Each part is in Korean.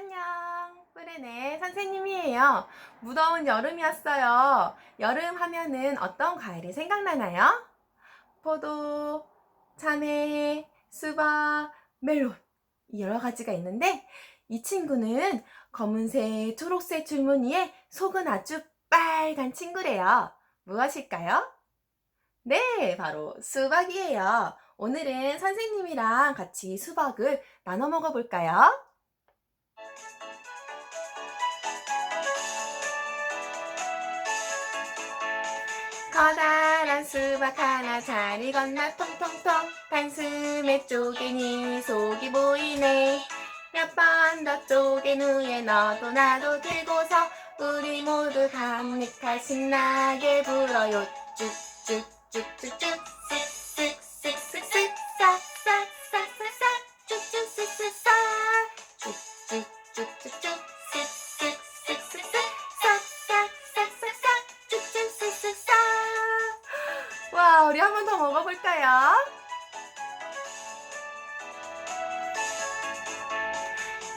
안녕. 뿌레네 선생님이에요. 무더운 여름이었어요. 여름 하면은 어떤 과일이 생각나나요? 포도, 참외, 수박, 멜론. 여러 가지가 있는데 이 친구는 검은색, 초록색 줄무늬에 속은 아주 빨간 친구래요. 무엇일까요? 네, 바로 수박이에요. 오늘은 선생님이랑 같이 수박을 나눠 먹어볼까요? 커다란 수박 하나 잘 익었나 통통통. 단숨에 쪼개니 속이 보이네. 몇 번 더 쪼갠 후에 너도 나도 들고서 우리 모두 한입할 신나게 불어요. 쭉쭉쭉쭉쭉 쓱쓱쓱쓱쓱 싹싹싹싹싹 쭉쭉쓱쓱싹 쭉쭉쭉쭉쭉 우리 한 번 더 먹어볼까요?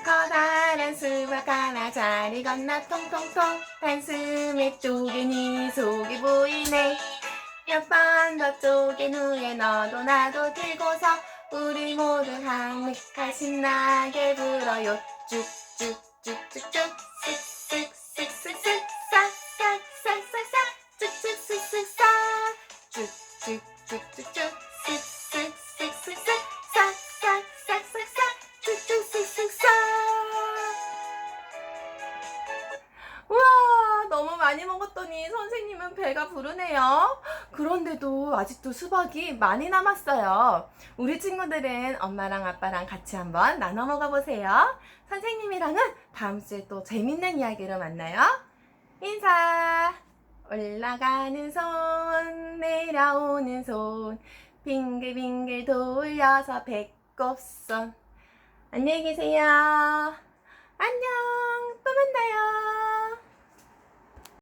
커다란 수박 하나 잘 익었나 통통통. 단숨에 쪼개니 속이 보이네. 몇 번 더 쪼갠 후에 너도 나도 들고서 우리 모두 한입할 신나게 불어요. 쭉쭉쭉쭉쭉 우와 너무 많이 먹었더니 선생님은 배가 부르네요. 그런데도 아직도 수박이 많이 남았어요. 우리 친구들은 엄마랑 아빠랑 같이 한번 나눠 먹어보세요. 선생님이랑은 다음 주에 또 재밌는 이야기로 만나요. 인사! 올라가는 손 내려오는 손. 빙글빙글 돌려서 배꼽손. 안녕히 계세요